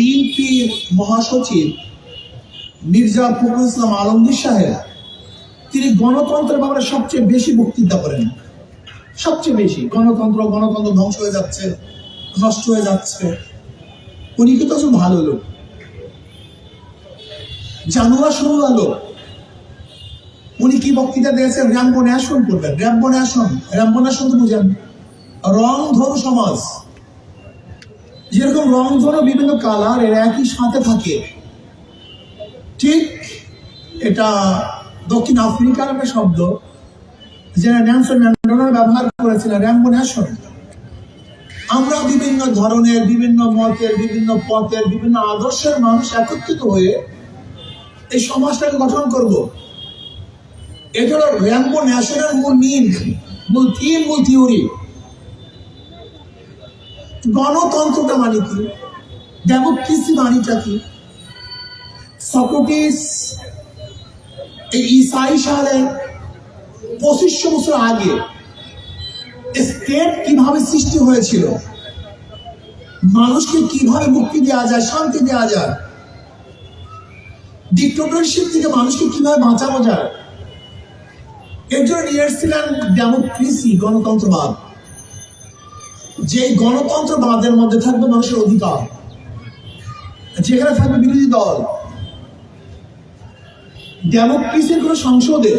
বিএনপির মহাসচিব মির্জা ফখরুল ইসলাম আলমগীর সাহেব, তিনি গণতন্ত্রের ব্যাপারে সবচেয়ে বেশি বক্তৃতা করেন। সবচেয়ে বেশি। গণতন্ত্র গণতন্ত্র ধ্বংস হয়ে যাচ্ছে, নষ্ট হয়ে যাচ্ছে। উনি কিন্তু আসলে ভালো লোক। জানুয়া শুরু হলো উনি কি বক্তৃতা দিয়েছেন? র্যাম্বো ন্যাশন করবেন। র্যাম্বো ন্যাশন র্যাম্বো ন্যাশন তো বুঝেন। রং ধনু সমাজ। যেরকম রং ধনু বিভিন্ন কালারের একই সাথে থাকে। ঠিক এটা দক্ষিণ আফ্রিকার একটা শব্দ, যেটা ন্যানসন ম্যান্ডেলা ব্যবহার করেছিলেন, র্যাম্বো ন্যাশন। আমরা বিভিন্ন ধরনের, বিভিন্ন মতের, বিভিন্ন পথের, বিভিন্ন আদর্শের মানুষ একত্রিত হয়ে এই সমাজটাকে গঠন করব। এটা হলো র্যাম্বো ন্যাশনের মূল নিম মূল থিম, মূল থিওরি। গণতন্ত্রটা মানে কি? ডেমোক্রেসি মানিটা কি? সক্রেটিস এই ইসাই সালে পঁচিশশো বছর আগে স্টেট কীভাবে সৃষ্টি হয়েছিল? মানুষকে কীভাবে মুক্তি দেওয়া যায়, শান্তি দেওয়া যায়? ডিক্টেটরশিপ থেকে মানুষকে কীভাবে বাঁচানো যায়? এর জন্য নিয়ে এসেছিলেন ডেমোক্রেসি, গণতন্ত্রবাদ। যে গণতন্ত্রবাদের মধ্যে থাকবে মানুষের অধিকার। যেখানে থাকবে বিরোধী দল। ডেমোক্রেসির কোনো সংসদে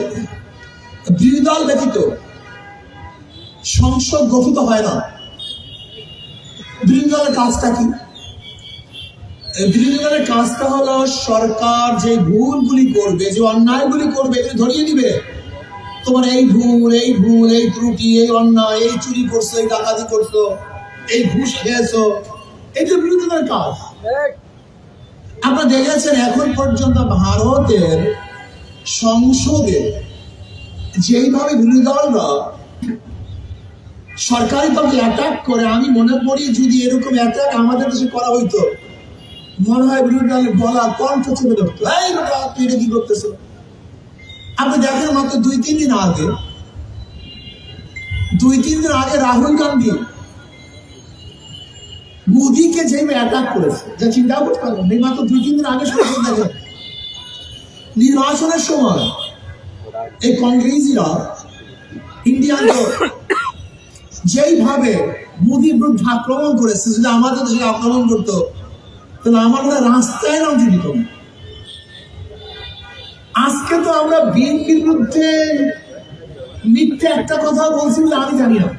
বিরোধী দল ব্যতীত সংসদ গঠিত হয় না। বিরোধী দলের কাজটা কি? বিরোধী দলের কাজটা হলো সরকার যে ভুলগুলি করবে, যে অন্যায়গুলি করবে, এগুলি ধরিয়ে দিবে। তোমার এই ভুল এই ভুল এই ত্রুটি এই অন্যায় এই চুরি করছ এই ডাকাতি করছ এই ঘুষ খেয়েছো এটা বিরোধী দলের কাজ। আপনারা দেখেছেন এখন পর্যন্ত ভারতের সংসদে যেইভাবে বিরোধী দলরা সরকারি দলকে অ্যাটাক করে আমি মনে করি যদি এরকম অ্যাটাক আমাদের দেশে করা হইতো মনে হয় বিরোধী দলের বলা কণ্ঠ চেপে ধরতো। এই বেটা তুই এটা কি করতেছ? আপনি দেখেন মাত্র দুই, তিন দিন আগে, দুই, তিন দিন আগে রাহুল গান্ধী মোদিকে যেভাবে অ্যাটাক করেছে, যা চিন্তা করতে পারবেন এই মাত্র দুই, তিন দিন আগে দেখেন নির্বাচনের সময় এই কংগ্রেসিরা ইন্ডিয়ান যেইভাবে মোদির বিরুদ্ধে আক্রমণ করেছে, যদি আমাদের দেশে আক্রমণ করতো, তাহলে আমার রাস্তায় নামতে দিত না। আজকে তো আমরা বিএনপির বিরুদ্ধে মিথ্যে একটা কথা বলছি বলে আমি জানি না।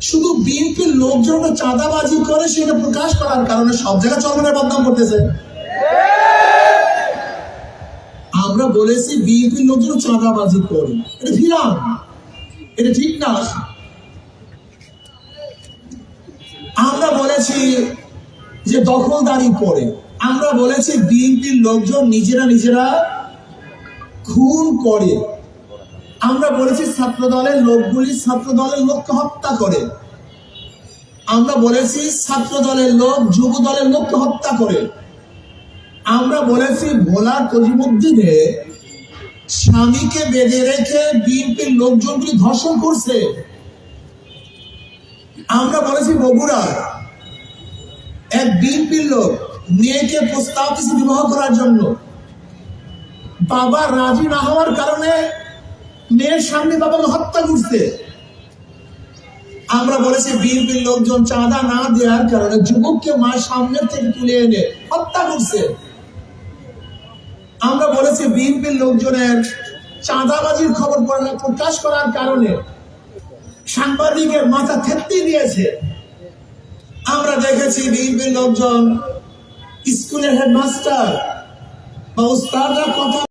শুধু বিএনপির লোকজন চাঁদাবাজি করে সেটা প্রকাশ করার কারণে সব জায়গায় চলমানের বদনাম করতেছে। আমরা বলেছি বিএনপির লোকজন চাঁদাবাজি করে। এটা ফিরাম এটা ঠিক না। আমরা বলেছি যে দখলদারি করে। আমরা বলেছি বিএনপির লোকজন নিজেরা নিজেরা খুন করে। আমরা বলেছি ছাত্র দলের লোকগুলি ছাত্র দলের লোককে হত্যা করে। আমরা বলেছি ছাত্র দলের লোক যুব দলের লোককে হত্যা করে। আমরা বলেছি ভোলার কজিমুদ্দিনে স্বামীকে বেঁধে রেখে বিএনপির লোকজনগুলি ধর্ষণ করছে। আমরা বলেছি বগুড়া এক বিএনপির লোক মেয়েকে প্রস্তাব দিয়েছে বিবাহ করার জন্য। বাবা রাজি না হওয়ার কারণে মেয়ের সামনে বাবাকে হত্যা করছে। আমরা বলেছি, বিএনপির লোকজন চাঁদা না দেওয়ার কারণে যুবককে মা সামনের থেকে তুলে এনে হত্যা করছে। আমরা বলেছি, বিএনপির লোকজনের চাঁদাবাজির খবর প্রকাশ করার কারণে সাংবাদিকের মাথা থেত্তি দিয়েছে। আমরা দেখেছি, বিএনপির লোকজন স্কুলের হেডমাস্টার বা উস্তাদরা কথা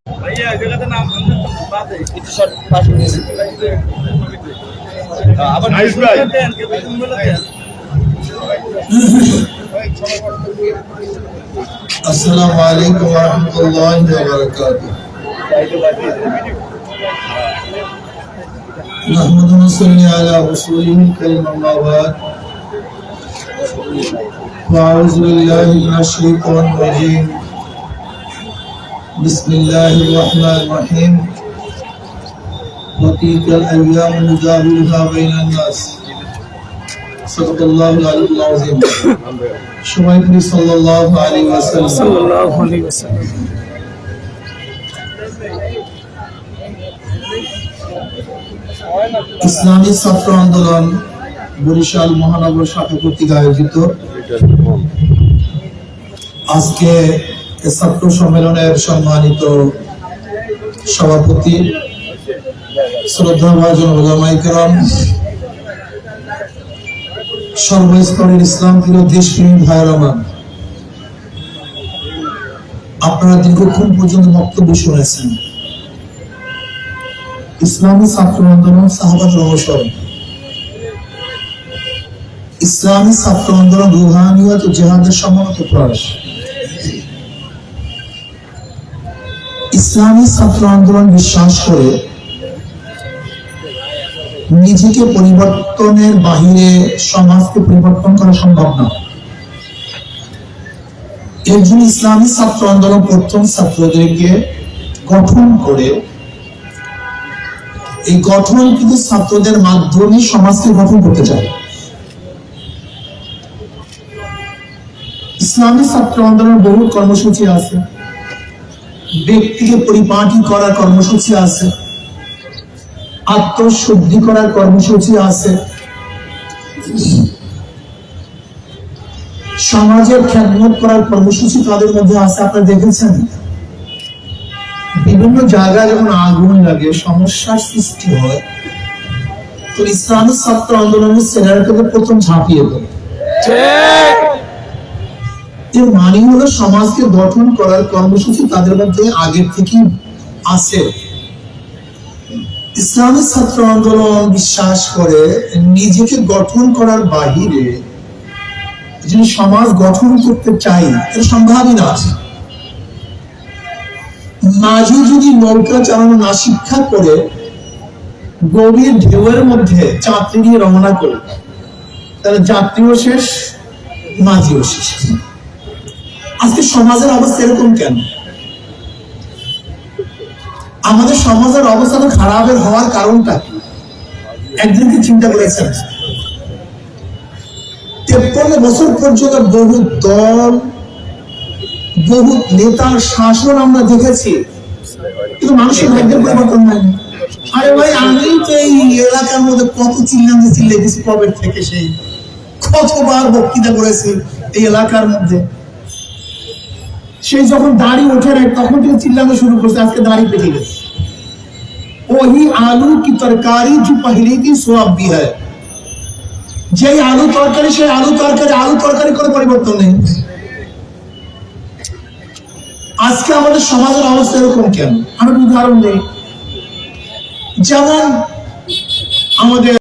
আসসালামু আলাইকুম ওয়া রাহমাতুল্লাহি ওয়া বারাকাতুহু محمد صلی علی رسول کریم اما بعد فاعوذ باللہ من الشیطان الرجیم بسم الله الرحمن الرحيم وتلك الأيام نداولها بين الناس সাল্লাল্লাহু আলাইহি ওয়াসাল্লাম সবাই করি সাল্লাল্লাহু আলাইহি ওয়াসাল্লাম সাল্লাল্লাহু আলাইহি ওয়াসাল্লাম ইসলামী ছাত্র আন্দোলন বরিশাল মহানগর শাখা কর্তৃক আয়োজিত আজকে এ ছাত্র সম্মেলনের সম্মানিত সভাপতি শ্রদ্ধাভাজন ওলামাই কেরাম, সর্বস্তরের ইসলাম প্রিয় দেশপ্রেমী ভাইয়ের আমার। আপনারা দীর্ঘক্ষণ পর্যন্ত বক্তব্য শুনেছেন। ইসলামী ছাত্র আন্দোলন সাহাবাদ অনুসরণ ইসলামী ছাত্র আন্দোলন রুহানিয়ত ও জেহাদের সমন্বিত প্রয়াস। ইসলামী ছাত্র আন্দোলন বিশ্বাস করে নিজেকে পরিবর্তনের বাহিরে সমাজকে পরিবর্তন করা সম্ভব না। এর জন্য ইসলামী ছাত্র আন্দোলন প্রথম ছাত্রদেরকে গঠন করে এই গঠন কিন্তু ছাত্রদের মাধ্যমে সমাজকে গঠন করতে চায়। ইসলামী ছাত্র আন্দোলন বহু কর্মসূচি আছে। ব্যক্তিকে পরিপাটি করার কর্মসূচি আছে, আত্মশুদ্ধি করার কর্মসূচি আছে। সমাজের খ্যাতমত করার কর্মসূচি তাদের মধ্যে আছে, আপনারা দেখেছেন? বিভিন্ন জায়গায় যখন আগুন লাগে, সমস্যার সৃষ্টি হয়, তো ইসলামী ছাত্র আন্দোলনের ছেলেরাকে প্রথম ঝাঁপিয়ে দেয় এর মানে হলো সমাজকে গঠন করার কর্মসূচি তাদের মধ্যে আগের থেকেই আছে। ইসলামী ছাত্র আন্দোলন বিশ্বাস করে নিজেকে গঠন করার বাহিরে যিনি সমাজ গঠন করতে চাই এটা সম্ভাবই না আছে। মাঝি যদি নৌকা চালানো না শিক্ষা করে, গভীর ঢেউয়ের মধ্যে যাত্রী নিয়ে রওনা করে, তাহলে যাত্রীও শেষ মাঝিও শেষ। আজকে সমাজের অবস্থা এরকম কেন? আমাদের সমাজের অবস্থা খারাপের হওয়ার কারণটা কি? একদিন কি চিন্তা করেছেন। তেপ্পন্ন বছর পর্যন্ত বহু দল, বহু নেতার শাসন আমরা দেখেছি। কিন্তু মানুষের ভাগ্যের পরিবর্তন হয়নি আরে ভাই, আমি তো এই এলাকার মধ্যে কত চিল্লাম যে চিল্লে কবের থেকে সেই কতবার বক্তৃতা করেছি এই এলাকার মধ্যে। সে যখন দাড়ি ওঠে নাই, তখন থেকে চিল্লাতে শুরু করছে, আজকে দাড়ি পেটে গেছে। ওই আলু কি তরকারি যে পহলে কি সোয়াব দি হয়। যে আলু তরকারি, সেই আলু তরকারি আলু তরকারি কোনো পরিবর্তন নেই। আজকে আমাদের সমাজের অবস্থা এরকম কেন? আমি উদাহরণ নেই যেমন আমাদের